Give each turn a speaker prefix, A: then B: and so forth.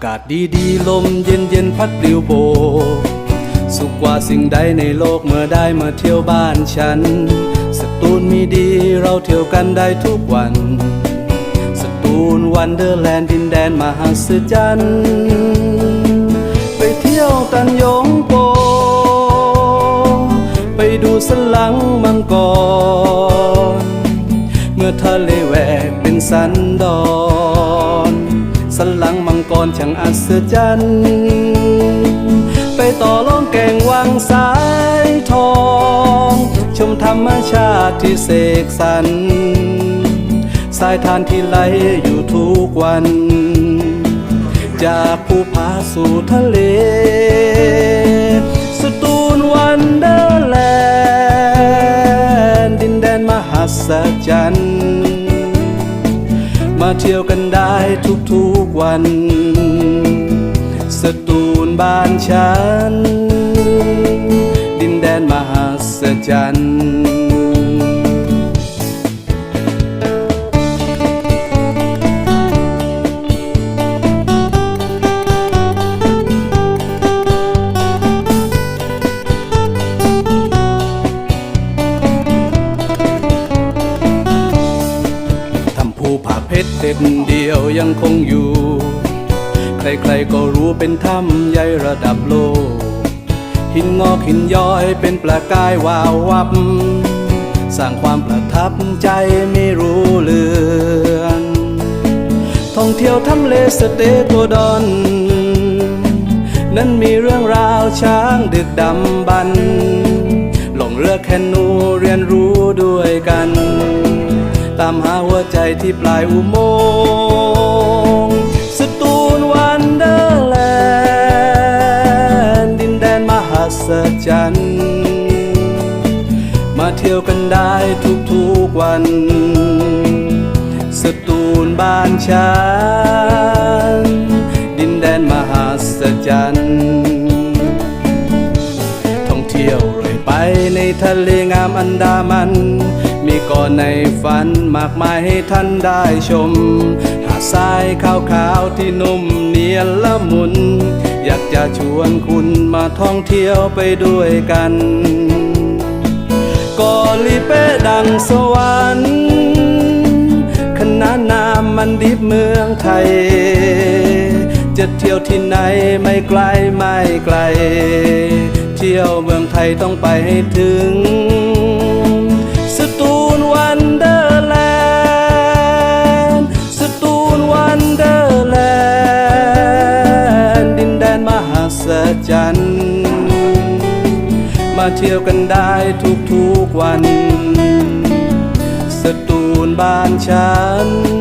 A: ากาศดีๆลมเย็นๆพัดปลิวโบ สุขกว่าสิ่งใดในโลกเมื่อได้มาเที่ยวบ้านฉัน สตูลมีดีเราเที่ยวกันได้ทุกวัน สตูลวันเดอร์แลนด์ดินแดนมหัศจรรย์ไปเที่ยวตันยงโป ไปดูสลังมังกร เมื่อทะเลแหวกเป็นสันดอน สันหลังมังกรช่างอัศจรรย์ไปต่อล่องแก่งวังสายทอง ชมธรรมชาติที่เสกสรรสายทานที่ไหลอยู่ทุกวัน จากภูผาสู่ทะเล สตูลวันเดอร์แลนด์ดินแดนมหัศจรรย์มาเที่ยวกันได้ทุกๆ วัน สตูลบ้านฉัน ดินแดนมหัศจรรย์ เพชรเด็ดเดียวยังคงอยู่ ใครๆก็รู้เป็นถ้ำใหญ่ระดับโลก หินงอกหินย้อยเป็นประกายวาววับ สร้างความประทับใจไม่รู้เลือนท่องเที่ยวทำเลสเตโกดอน นั้นมีเรื่องราวช้างดึกดำบรรพ์ลงเรือแคนูเรียนรู้ด้วยกันามหาหัวใจที่ปลายอุโมงค์สตูลวันเดอร์แลนด์ดินแดนมหัศจรรย์ มาเที่ยวกันได้ทุกๆวัน สตูลบ้านฉัน ดินแดนมหัศจรรย์ท่องเที่ยวเลยไปในทะเลงามอันดามัน มีก่อนในฝันมากมายให้ท่านได้ชม หาดทรายขาวๆที่นุ่มเนียนละมุน อยากจะชวนคุณมาท่องเที่ยวไปด้วยกันกอลีเป้ดังสวรรค์คณะนามมันดิบเมืองไทย จะเที่ยวที่ไหนไม่ไกลไม่ไกล เที่ยวเมืองไทยต้องไปให้ถึง มาเที่ยวกันได้ทุกๆวัน สตูลบ้านฉัน